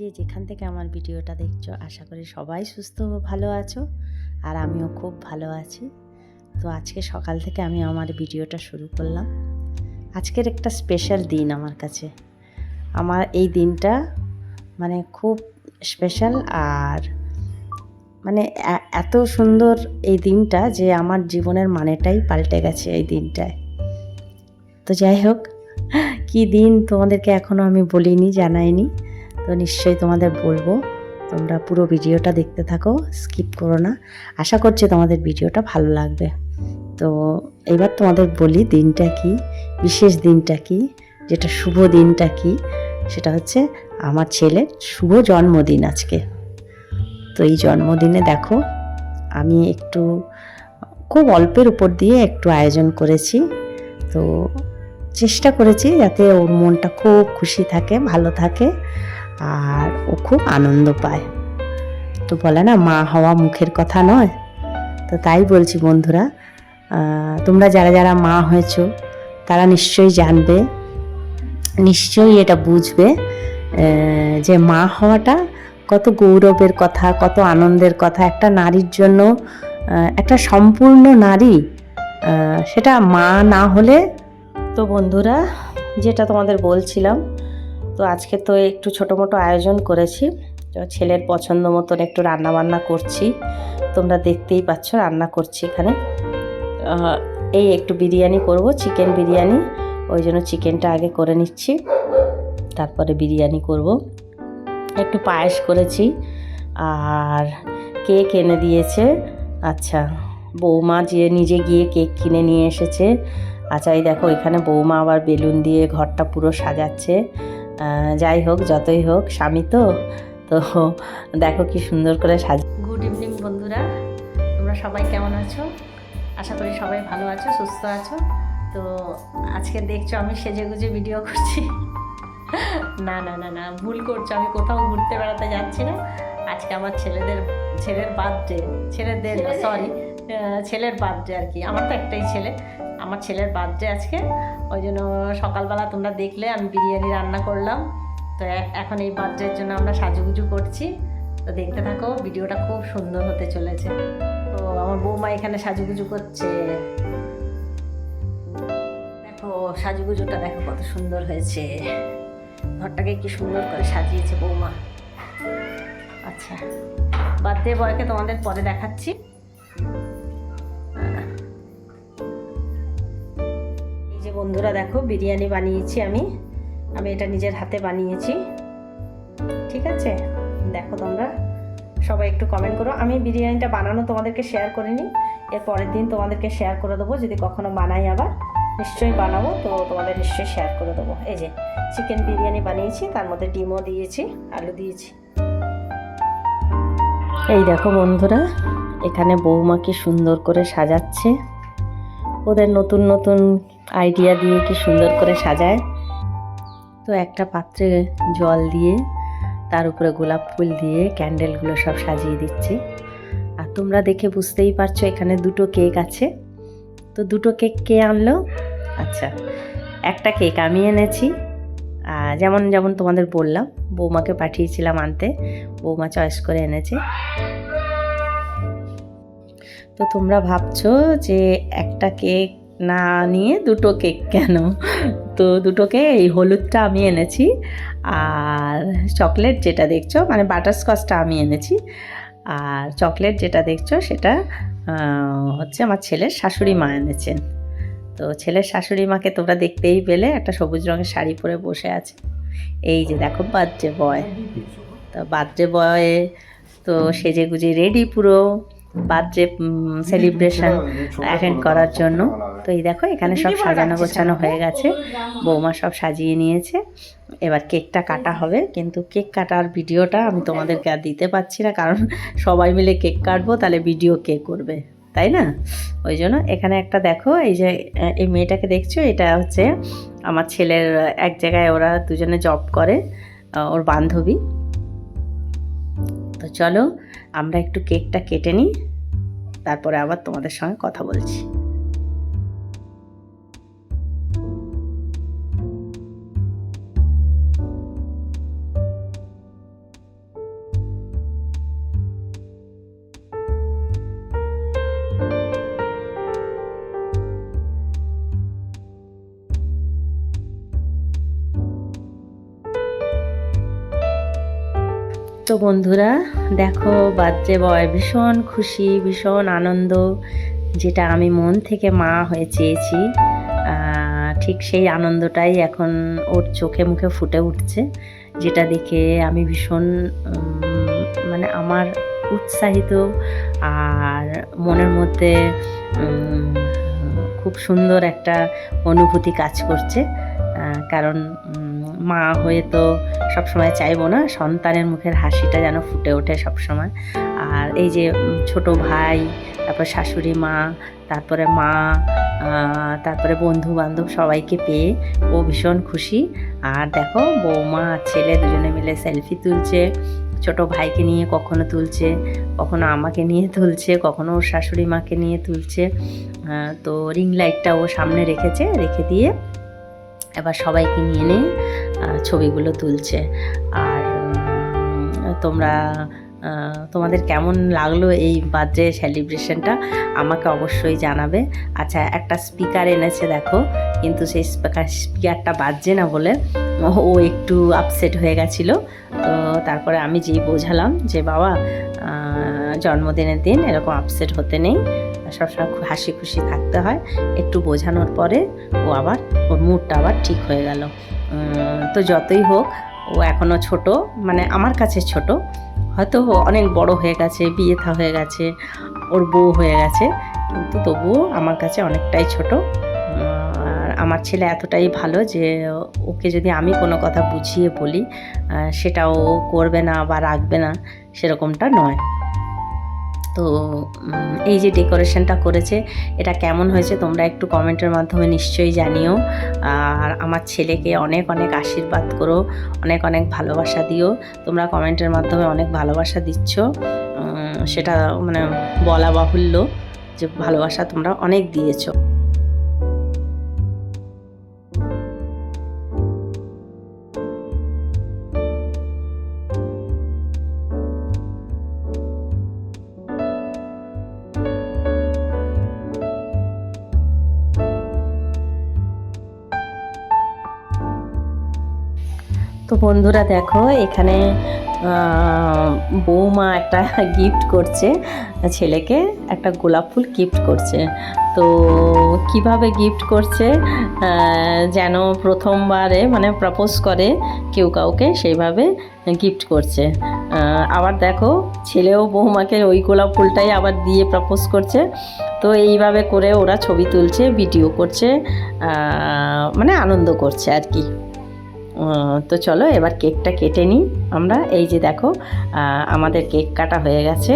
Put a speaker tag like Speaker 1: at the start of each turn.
Speaker 1: যে যেখান থেকে আমার ভিডিওটা দেখছ, আশা করি সবাই সুস্থ ভালো আছো আর আমিও খুব ভালো আছি। তো আজকে সকাল থেকে আমি আমার ভিডিওটা শুরু করলাম। আজকের একটা স্পেশাল দিন আমার কাছে। আমার এই দিনটা মানে খুব স্পেশাল আর মানে এত সুন্দর এই দিনটা যে আমার জীবনের মানেটাই পাল্টে গেছে এই দিনটায়। তো যাই হোক, কি দিন তোমাদেরকে এখনও আমি বলিনি, জানাইনি। তো নিশ্চয়ই তোমাদের বলব, তোমরা পুরো ভিডিওটা দেখতে থাকো, স্কিপ করো না। আশা করছি তোমাদের ভিডিওটা ভালো লাগবে। তো এবার তোমাদের বলি দিনটা কি, বিশেষ দিনটা কি, যেটা শুভ দিনটা কি, সেটা হচ্ছে আমার ছেলের শুভ জন্মদিন আজকে। তো এই জন্মদিনে দেখো, আমি একটু, খুব অল্পের উপর দিয়ে একটু আয়োজন করেছি। তো চেষ্টা করেছি যাতে ওর মনটা খুব খুশি থাকে, ভালো থাকে। আর ও খুব আনন্দ পায়। তো বলে না, মা হওয়া মুখের কথা নয়। তো তাই বলছি বন্ধুরা তোমরা যারা যারা মা হয়েছো, তারা নিশ্চয়ই জানবে, নিশ্চয়ই এটা বুঝবে যে মা হওয়াটা কত গৌরবের কথা, কত আনন্দের কথা। একটা নারীর জন্য একটা সম্পূর্ণ নারী সেটা মা না হলে তো বন্ধুরা, যেটা তোমাদের বলছিলাম তো আজকে তো একটু ছোটো মোটো আয়োজন করেছি। তো ছেলের পছন্দ মতন একটু রান্না বান্না করছি। তোমরা দেখতেই পাচ্ছ রান্না করছি এখানে। এই একটু বিরিয়ানি করব, চিকেন বিরিয়ানি। ওই জন্য চিকেনটা আগে করে নিচ্ছি। তারপরে বিরিয়ানি করব। একটু পায়েস করেছি। আর কেক এনে দিয়েছে। আচ্ছা বৌমা যে নিজে গিয়ে কেক কিনে নিয়ে এসেছে। আচ্ছা এই দেখো, এখানে বৌমা আবার বেলুন দিয়ে ঘরটা পুরো সাজাচ্ছে। যাই হোক যতই হোক স্বামী তো। তো দেখো কি সুন্দর করে সাজ গুড ইভিনিং বন্ধুরা। তোমরা সবাই কেমন আছো? আশা করি সবাই ভালো আছো সুস্থ আছো। তো আজকে দেখছ আমি সেজে গুজে ভিডিও করছি। না না না না ভুল করছ। আমি কোথাও ঘুরতে বেড়াতে যাচ্ছি না। আজকে আমার ছেলেদের ছেলের বার্থডে ছেলেদের সরি ছেলের বার্থডে আর কি। আমার তো একটাই ছেলে। আমার ছেলের বার্থডে আজকে। ওই জন্য সকালবেলা তোমরা দেখলে আমি বিরিয়ানি রান্না করলাম। তো এখন এই বার্থডের জন্য আমরা সাজুগুজু করছি। তো দেখতে থাকো, ভিডিওটা খুব সুন্দর হতে চলেছে। তো আমার বৌমা এখানে সাজুগুজু করছে। দেখো, সাজুগুজুটা দেখো কত সুন্দর হয়েছে। ঘরটাকে কি সুন্দর করে সাজিয়েছে বৌমা। আচ্ছা বার্থডে বয়কে তোমাদের পরে দেখাচ্ছি। যে বন্ধুরা দেখো, বিরিয়ানি বানিয়েছি আমি। আমি এটা নিজের হাতে বানিয়েছি। ঠিক আছে? দেখো তোমরা, সবাই একটু কমেন্ট করো। আমি বিরিয়ানিটা বানানো তোমাদেরকে শেয়ার করিনি। এর পরের দিন তোমাদেরকে শেয়ার করে দেবো। যদি কখনো বানাই আবার, নিশ্চয়ই বানাবো। তো তোমাদের নিশ্চয়ই শেয়ার করে দেবো। এই যে চিকেন বিরিয়ানি বানিয়েছি। তার মধ্যে ডিমও দিয়েছি, আলু দিয়েছি। এই দেখো বন্ধুরা, এখানে বৌমা কি সুন্দর করে সাজাচ্ছে। ওদের নতুন নতুন আইডিয়া দিয়ে কি সুন্দর করে সাজায়? তো একটা পাত্রে জল দিয়ে, তার উপরে গোলাপ ফুল দিয়ে ক্যান্ডেলগুলো সব সাজিয়ে দিচ্ছি। আর তোমরা দেখে বুঝতেই পারছ এখানে দুটো কেক আছে। তো দুটো কেক কে আনলো? আচ্ছা একটা কেক আমি এনেছি। আর যেমন যেমন তোমাদের বললাম, বৌমাকে পাঠিয়েছিলাম আনতে, বৌমা চয়েস করে এনেছে। তো তোমরা ভাবছ যে একটা কেক না নিয়ে দুটো কেক কেন? তো দুটোকে এই হলুদটা আমি এনেছি। আর চকলেট যেটা দেখছ মানে বাটারস্কচটা আমি এনেছি। আর চকলেট যেটা দেখছ, সেটা হচ্ছে আমার ছেলের শাশুড়ি মা এনেছেন। তো ছেলের শাশুড়ি মাকে তোমরা দেখতেই পেলে, একটা সবুজ রঙের শাড়ি পরে বসে আছে। এই যে দেখো বার্থডে বয়। তো বার্থডে বয়ে তো সেজে গুজে রেডি পুরো। বার্থডে সেলিব্রেশন অ্যাটেন্ড করার জন্য। তো এই দেখো এখানে সব সাজানো গোছানো হয়ে গেছে। বৌমা সব সাজিয়ে নিয়েছে। এবার কেকটা কাটা হবে কিন্তু কেক কাটার ভিডিওটা আমি তোমাদেরকে আর দিতে পারছি না কারণ সবাই মিলে কেক কাটবো তাহলে ভিডিও কে করবে তাই না? ওই জন্য এখানে একটা দেখো এই যে এই মেয়েটাকে দেখছ? এটা হচ্ছে আমার ছেলের এক জায়গায় ওরা দুজনে জব করে ওর বান্ধবী। তো চলো আমরা একটু কেকটা কেটে নিই তারপরে আবার তোমাদের সঙ্গে কথা বলছি। তো বন্ধুরা, দেখো বাচ্চা বয়, ভীষণ খুশি, ভীষণ আনন্দ, যেটা আমি মন থেকে মা হয়ে চেয়েছি। ঠিক সেই আনন্দটাই এখন ওর চোখে মুখে ফুটে উঠছে, যেটা দেখে আমি ভীষণ মানে আমার উৎসাহিত আর মনের মধ্যে খুব সুন্দর একটা অনুভূতি কাজ করছে। কারণ মা হয়ে তো সবসময় চাইব না, সন্তানের মুখের হাসিটা যেন ফুটে ওঠে সবসময়। আর এই যে ছোট ভাই, তারপর শাশুড়ি মা, তারপরে মা তারপরে বন্ধু বান্ধব সবাইকে পেয়ে ও ভীষণ খুশি। আর দেখো, বৌমা আর ছেলে দুজনে মিলে সেলফি তুলছে, ছোট ভাইকে নিয়ে কখনো তুলছে, কখনো আমাকে নিয়ে তুলছে, কখনো ওর শাশুড়ি মাকে নিয়ে তুলছে। তো রিং লাইটটা ও সামনে রেখেছে, রেখে দিয়ে এবার সবাইকে নিয়ে নিয়ে ছবিগুলো তুলছে। আর তোমরা তোমাদের কেমন লাগল এই বার্থডে সেলিব্রেশনটা আমাকে অবশ্যই জানাবে। আচ্ছা একটা স্পিকার এনেছে দেখো, কিন্তু সেই স্পিকার, স্পিকারটা বাজছে না বলে ও- একটু আপসেট হয়ে গেছিল। তো তারপরে আমি যেই বোঝালাম যে, বাবা জন্মদিনের দিন এরকম আপসেট হতে নেই। সবসময় হাসি খুশি থাকতে হয়। একটু বোঝানোর পরে ও আবার ওর মুডটা আবার ঠিক হয়ে গেল। তো যতই হোক, ও এখনও ছোট মানে আমার কাছে ছোট। হয়তো অনেক বড় হয়ে গেছে, বিয়ে থা হয়ে গেছে, ওর বউ হয়ে গেছে, কিন্তু তবুও আমার কাছে অনেকটাই ছোট। আর আমার ছেলে এতটাই ভালো যে ওকে যদি আমি কোনো কথা বুঝিয়ে বলি সেটা ও করবে না বা রাখবে না, সেরকমটা নয়। তো এই যে ডেকোরেশনটা করেছে, এটা কেমন হয়েছে তোমরা একটু কমেন্টের মাধ্যমে নিশ্চয়ই জানিও। আর আমার ছেলেকে অনেক অনেক আশীর্বাদ করো, অনেক অনেক ভালোবাসা দিও। তোমরা কমেন্টের মাধ্যমে অনেক ভালোবাসা দিচ্ছ। সেটা মানে বলা বাহুল্য যে ভালোবাসা তোমরা অনেক দিয়েছ। তো বন্ধুরা দেখো, এখানে বৌমা একটা গিফট করছে, ছেলেকে একটা গোলাপ ফুল গিফট করছে। তো কীভাবে গিফট করছে যেন প্রথমবারে মানে প্রপোজ করে, কেউ কাউকে সেইভাবে গিফট করছে। আবার দেখো, ছেলেও বৌমাকে ওই গোলাপ ফুলটাই আবার দিয়ে প্রপোজ করছে। তো এইভাবে করে ওরা ছবি তুলছে ভিডিও করছে মানে আনন্দ করছে আর কি। তো চলো এবার কেকটা কেটে নিই। আমরা এই যে দেখো আমাদের কেক কাটা হয়ে গেছে।